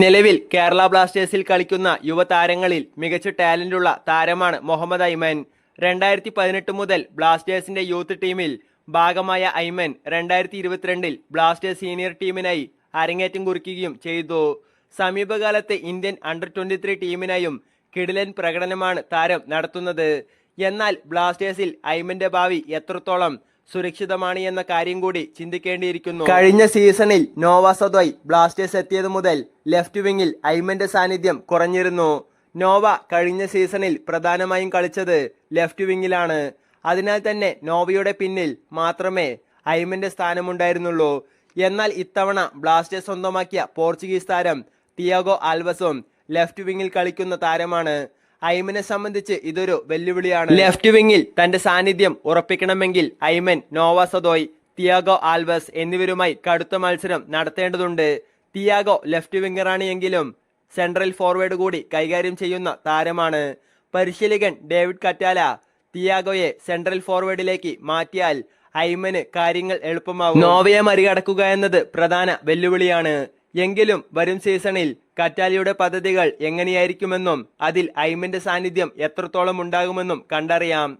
നിലവിൽ കേരള ബ്ലാസ്റ്റേഴ്സിൽ കളിക്കുന്ന യുവതാരങ്ങളിൽ മികച്ച ടാലന്റുള്ള താരമാണ് മുഹമ്മദ് ഐമൻ രണ്ടായിരത്തി പതിനെട്ട് മുതൽ ബ്ലാസ്റ്റേഴ്സിന്റെ യൂത്ത് ടീമിൽ ഭാഗമായ ഐമൻ രണ്ടായിരത്തി ഇരുപത്തിരണ്ടിൽ ബ്ലാസ്റ്റേഴ്സ് സീനിയർ ടീമിനായി അരങ്ങേറ്റം കുറിക്കുകയും ചെയ്തു. സമീപകാലത്തെ ഇന്ത്യൻ അണ്ടർ ട്വന്റി ത്രീ ടീമിനായും കിടിലൻ പ്രകടനമാണ് താരം നടത്തുന്നത്. എന്നാൽ ബ്ലാസ്റ്റേഴ്സിൽ ഐമന്റെ ഭാവി എത്രത്തോളം സുരക്ഷിതമാണ് എന്ന കാര്യം കൂടി ചിന്തിക്കേണ്ടിയിരിക്കുന്നു. കഴിഞ്ഞ സീസണിൽ നോവ സദോയ് ബ്ലാസ്റ്റേഴ്സ് എത്തിയത് മുതൽ ലെഫ്റ്റ് വിങ്ങിൽ ഐമന്റെ സാന്നിധ്യം കുറഞ്ഞിരുന്നു. നോവ കഴിഞ്ഞ സീസണിൽ പ്രധാനമായും കളിച്ചത് ലെഫ്റ്റ് വിങ്ങിലാണ്. അതിനാൽ തന്നെ നോവയുടെ പിന്നിൽ മാത്രമേ ഐമന്റെ സ്ഥാനമുണ്ടായിരുന്നുള്ളൂ. എന്നാൽ ഇത്തവണ ബ്ലാസ്റ്റേഴ്സ് സ്വന്തമാക്കിയ പോർച്ചുഗീസ് താരം തിയാഗോ ആൽവസും ലെഫ്റ്റ് വിങ്ങിൽ കളിക്കുന്ന താരമാണ്. ഐമനെ സംബന്ധിച്ച് ഇതൊരു വെല്ലുവിളിയാണ്. ലെഫ്റ്റ് വിങ്ങിൽ തന്റെ സാന്നിധ്യം ഉറപ്പിക്കണമെങ്കിൽ Aimen Noah Sadaoui Tiago Alves എന്നിവരുമായി കടുത്ത മത്സരം നടത്തേണ്ടതുണ്ട്. തിയാഗോ ലെഫ്റ്റ് വിങ്ങറാണ് എങ്കിലും സെൻട്രൽ ഫോർവേഡ് കൂടി കൈകാര്യം ചെയ്യുന്ന താരമാണ്. പരിശീലകൻ ഡേവിഡ് കറ്റാല തിയാഗോയെ സെൻട്രൽ ഫോർവേഡിലേക്ക് മാറ്റിയാൽ ഐമന് കാര്യങ്ങൾ എളുപ്പമാവും. നോവയെ മറികടക്കുക എന്നത് പ്രധാന വെല്ലുവിളിയാണ്. എങ്കിലും വരും സീസണിൽ കറ്റാലിയുടെ പദ്ധതികൾ എങ്ങനെയായിരിക്കുമെന്നും അതിൽ ഐമിന്റെ സാന്നിധ്യം എത്രത്തോളം ഉണ്ടാകുമെന്നും കണ്ടറിയാം.